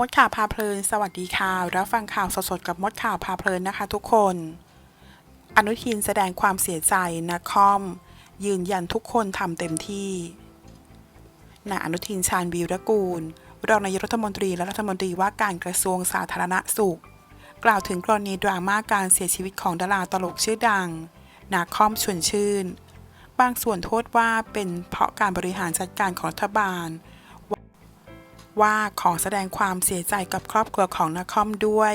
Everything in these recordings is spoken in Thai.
มดข่าวพาเพลิน สวัสดีค่ะ รับฟังข่าวสดๆกับมดข่าวพาเพลินนะคะทุกคน อนุทินแสดงความเสียใจนะคอม ยืนยันทุกคนทำเต็มที่นายอนุทินชาญวีรกูล รองนายกรัฐมนตรีและรัฐมนตรีว่าการกระทรวงสาธารณสุข กล่าวถึงกรณีดราม่าการเสียชีวิตของดาราตลกชื่อดัง นาคอมชวนชื่น บางส่วนโทษว่าเป็นเพราะการบริหารจัดการของรัฐบาล ว่าขอแสดงความเสียใจกับครอบครัวของนาคอมด้วย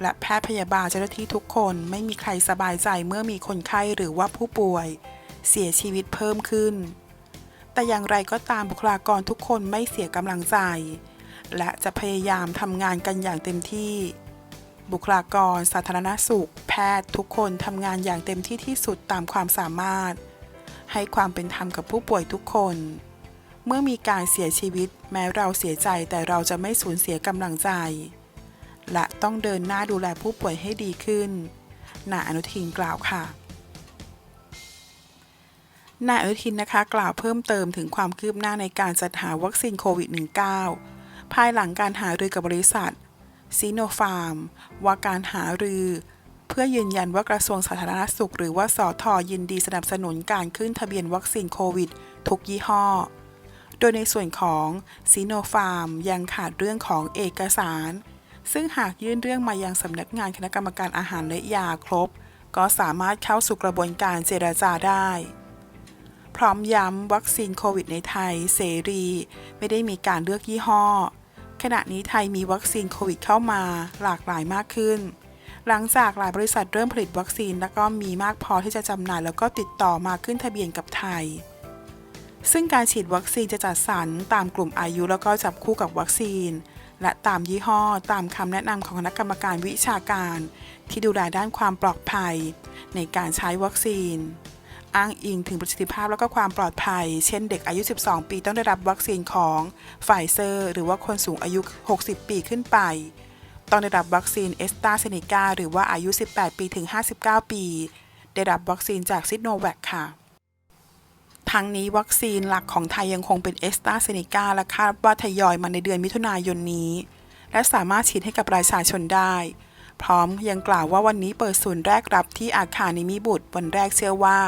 และแพทย์พยาบาลเจ้าหน้าที่ทุกคนไม่มีใครสบายใจเมื่อมีคนไข้หรือว่าผู้ป่วย เสียชีวิตเพิ่มขึ้น แต่อย่างไรก็ตามบุคลากรทุกคนไม่เสียกำลังใจ และจะพยายามทำงานกันอย่างเต็มที่ บุคลากรสาธารณสุข แพทย์ทุกคนทำงานอย่างเต็มที่ที่สุดตามความสามารถ ให้ความเป็นธรรมกับผู้ป่วยทุกคน เมื่อมีการเสียชีวิต แม้เราเสียใจแต่เราจะไม่สูญเสียกำลังใจ และต้องเดินหน้าดูแลผู้ป่วยให้ดีขึ้น นายอนุทินกล่าวค่ะ นายอนุทินนะคะกล่าวเพิ่มเติมถึงความคืบหน้าในการจัดหาวัคซีนโควิด -19 ภายหลังการหารือกับบริษัทซีโนฟาร์มว่าการหารือเพื่อยืนยันว่ากระทรวงสาธารณสุข หรือว่าสอทอยินดีสนับสนุนการขึ้นทะเบียนวัคซีนโควิด ทุกยี่ห้อ โดยในส่วนของซีโนฟาร์มยังขาดเรื่องของเอกสาร ซึ่งหากยื่นเรื่องมายังสำนักงานคณะกรรมการอาหารและยาครบ ก็สามารถเข้าสู่กระบวนการเจรจาได้ พร้อมย้ำวัคซีนโควิดในไทยเสรี ไม่ได้มีการเลือกยี่ห้อ ขณะนี้ไทยมีวัคซีนโควิดเข้ามาหลากหลายมากขึ้นหลังจากหลายบริษัทเริ่มผลิตวัคซีน แล้วก็มีมากพอที่จะจำหน่ายแล้วก็ติดต่อมาขึ้นทะเบียนกับไทย ซึ่งการฉีดวัคซีนจะจัดสรรตามกลุ่มอายุแล้วก็จับคู่กับวัคซีน และตามยี่ห้อตามคำแนะนำของคณะกรรมการวิชาการ ที่ดูแลด้านความปลอดภัย ในการใช้วัคซีน อ้างอิงถึงประสิทธิภาพและก็ความปลอดภัย เช่นเด็กอายุ 12 ปีต้องได้รับวัคซีนของไฟเซอร์ หรือว่าคนสูงอายุ 60 ปีขึ้นไป ต้องได้รับวัคซีนเอสตาเซเนกาหรือว่าอายุ 18 ปีถึง 59 ปี ได้รับวัคซีนจากซิโนแวคค่ะ ทั้งนี้วัคซีนหลักของไทยยังคงเป็นเอสตราเซเนกาและคาดว่าทยอยมาในเดือนมิถุนายนนี้ และสามารถฉีดให้กับประชาชนได้ พร้อมยังกล่าวว่าวันนี้เปิดศูนย์แรกรับที่อาคารนิมิบุตรวันแรกเชื่อว่า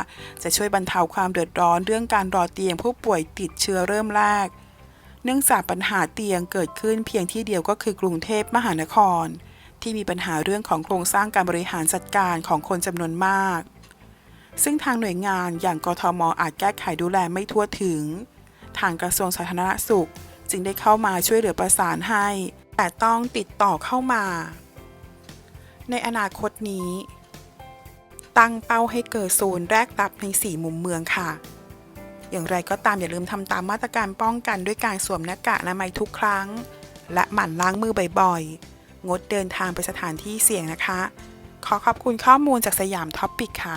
จะช่วยบรรเทาความเดือดร้อนเรื่องการรอเตียงผู้ป่วยติดเชื้อเริ่มแรก เนื่องจากปัญหาเตียงเกิดขึ้นเพียงที่เดียวก็คือกรุงเทพมหานคร ที่มีปัญหาเรื่องของโครงสร้างการบริหารจัดการของคนจำนวนมาก ซึ่งทางหน่วยงานอย่างกทมอาจแก้ไขดูแลไม่ทั่วถึง ทางกระทรวงสาธารณสุข จึงได้เข้ามาช่วยเหลือประสานให้ แต่ต้องติดต่อเข้ามา ในอนาคตนี้ ตั้งเป้าให้เกิดศูนแรกรับใน 4 มุมเมืองค่ะ อย่างไรก็ตามอย่าลืมทำตามมาตรการป้องกันด้วยการสวมหน้ากากอนามัยทุกครั้ง และหมั่นล้างมือบ่อยๆ งดเดินทางไปสถานที่เสี่ยงนะคะ ขอขอบคุณข้อมูลจากสยามท็อปปิกค่ะ